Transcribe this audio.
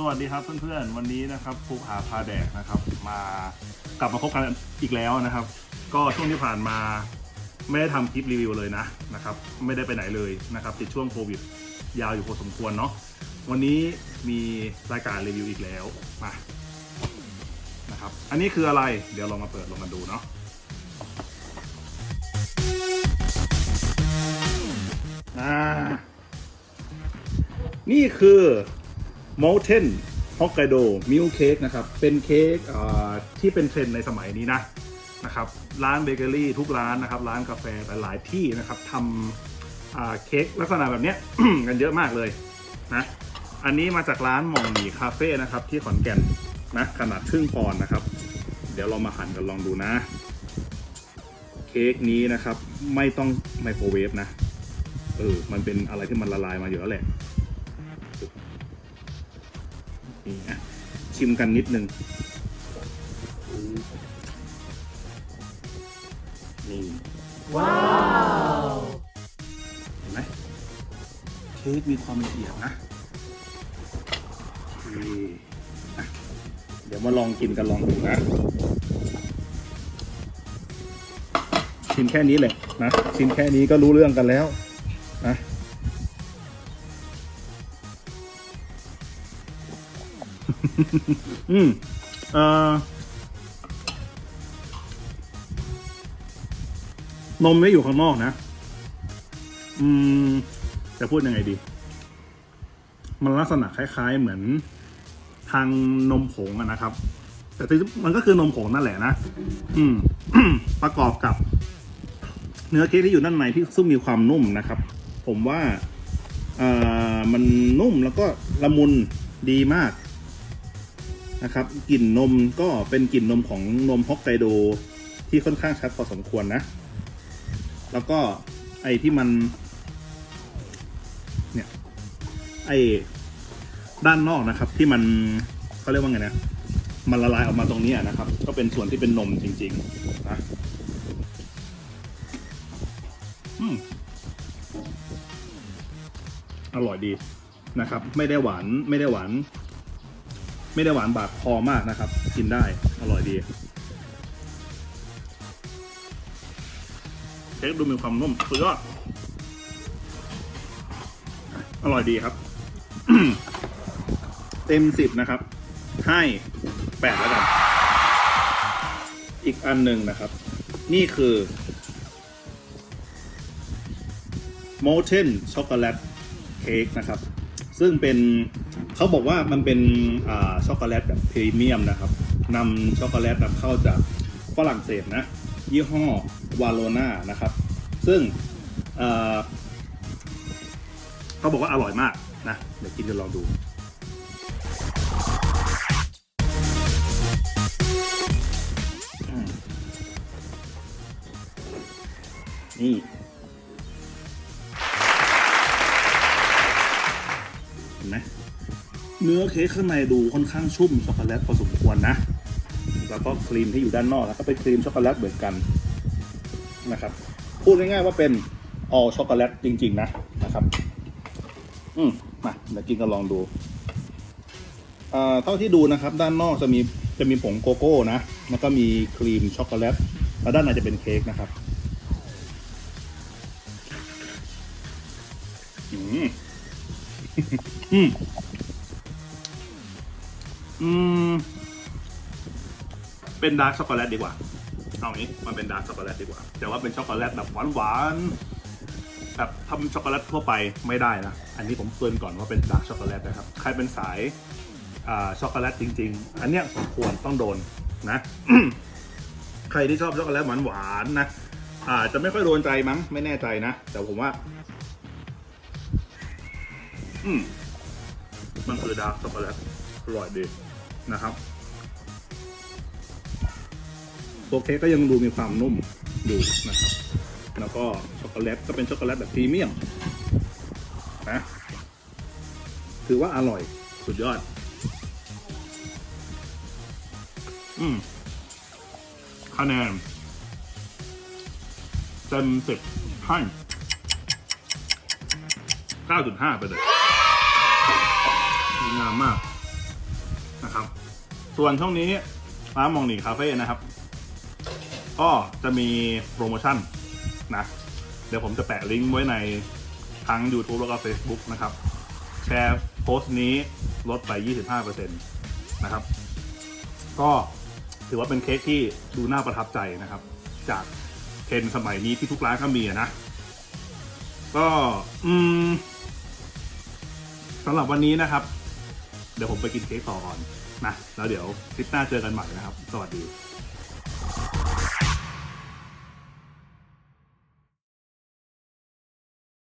สวัสดีครับเพื่อนๆ วันนี้นะครับภูผาพาแดกนะครับ มากลับมาพบกันอีกแล้วนะครับ ก็ช่วงที่ผ่านมาไม่ได้ทำคลิปรีวิวเลยนะนะครับ ไม่ได้ไปไหนเลยนะครับ ติดช่วงโควิด ยาวอยู่พอสมควรเนาะวันนี้มีรายการรีวิวอีกแล้วมานะครับ อันนี้คืออะไรเดี๋ยวลองมาเปิดลองมาดูเนาะนี่คือ Mountain Hokkaido Milk Cake นะครับ เป็นเค้กที่เป็นเทรนด์ในสมัยนี้นะนะครับร้านเบเกอรี่ทุกร้านนะครับ ร้านกาแฟหลายที่นะครับทำเค้กลักษณะแบบนี้กันเยอะมากเลยนะอันนี้มาจากร้านหม่องหมี่คาเฟ่นะครับที่ขอนแก่นนะขนาดครึ่งปอนด์นะครับ เดี๋ยวเรามาหั่นกันลองดูนะ เค้กนี้นะครับ ไม่ต้องไมโครเวฟนะเออมันเป็นอะไรที่มันละลายมาอยู่แล้วแหละ นี่อะชิมกันนิดนึงนี่ว้าวเห็นไหมเค้กมีความละเอียดนะโอเคอะเดี๋ยวมาลองกินกันลองดูนะ ชิมแค่นี้เลยนะ ชิมแค่นี้ก็รู้เรื่องกันแล้ว อืมเอ่อนมไม่อยู่ข้างนอกนะ อืม จะพูดยังไงดี มันลักษณะคล้าย ๆ เหมือนทางนมผงอะนะครับ แต่มันก็คือนมผงนั่นแหละนะ อืม ประกอบกับ เนื้อเค้กที่อยู่ด้านในที่ซึ่งมีความนุ่มนะครับ ผมว่า เอ่อ มันนุ่มแล้วก็ละมุนดีมาก นะครับกลิ่นนมก็เป็นกลิ่นนมของนมฮอกไกโดที่ค่อนข้างชัดพอสมควรนะ แล้วก็ไอ้ที่มันเนี่ยไอ้ด้านนอกนะครับ ที่มันเขาเรียกว่าไงนะมันละลายออกมาตรงนี้นะครับ ก็เป็นส่วนที่เป็นนมจริงๆนะอืมอร่อยดีนะครับ ไม่ได้หวานไม่ได้หวาน ไม่ได้หวานบาดคอมากนะครับ กินได้อร่อยดีเค้กดูมีความนุ่มสุดยอดอร่อยดีครับ เต็มสิบนะครับ ให้แปดแล้วกัน อีกอันหนึ่งนะครับ นี่คือ Molten Chocolate Cake นะครับ ซึ่งเป็น เขาบอกว่ามันเป็นช็อกโกแลตแบบพรีเมียมนะครับนำช็อกโกแลตนำเข้าจากฝรั่งเศสนะ ยี่ห้อวาโลนานะครับ ซึ่งเขาบอกว่าอร่อยมากนะ เดี๋ยวกินกันลองดูอืมนี่ ห็นไหมเนื้อเค้กข้างในดูค่อนข้างชุ่มช็อกโกแลตพอสมควรนะ แล้วก็ครีมที่อยู่ด้านนอกแล้วก็เป็นครีมช็อกโกแลตเหมือนกันนะครับ พูดง่ายๆว่าเป็นออช็อกโกแลตจริง ๆ นะนะครับ อืมมาเดี๋ยวกินกันลองดูเอ่อเท่าที่ดูนะครับ ด้านนอกจะมีจะมีผงโกโก้นะ แล้วก็มีครีมช็อกโกแลต แล้วด้านในจะเป็นเค้กนะครับ อืม อืมอืม เป็นดาร์กช็อกโกแลตดีกว่า เอางี้มันเป็นดาร์กช็อกโกแลตดีกว่า แต่ว่าเป็นช็อกโกแลตแบบหวานๆแบบทำช็อกโกแลตทั่วไปไม่ได้นะ อันนี้ผมเตือนก่อนว่าเป็นดาร์กช็อกโกแลตนะครับ ใครเป็นสายอ่าช็อกโกแลตจริง ๆ อันเนี้ยสมควรต้องโดนนะ ใครที่ชอบช็อกโกแลตหวานๆนะอาจจะไม่ค่อยโดนใจมั้งไม่แน่ใจนะ แต่ผมว่า อืมมันคือดาร์กช็อกโกแลตอร่อยดีนะครับ ตัวเค้กก็ยังดูมีความนุ่มอยู่นะครับ แล้วก็ช็อกโกแลตก็เป็นช็อกโกแลตแบบพรีเมียมนะถือว่าอร่อยสุดยอด อืมคะแนนเต็มสิบให้เก้าจุดห้าไปเลยสวย งามมากนะครับ ส่วนช่วงนี้ร้านมองหนีคาเฟ่นะครับ ก็จะมีโปรโมชั่นนะ เดี๋ยวผมจะแปะลิงก์ไว้ในทั้ง YouTube แล้วก็ Facebook นะครับ แชร์โพสต์นี้ลดไป 25%นะครับ ก็ถือว่าเป็นเค้กที่ดูน่าประทับใจนะครับ จากเทรนสมัยนี้ที่ทุกร้านก็มีนะ ก็ อืมสำหรับวันนี้นะครับ เดี๋ยวผมไปกินเค้กต่อก่อนนะแล้วเดี๋ยวคลิปหน้าเจอกันใหม่นะครับ สวัสดี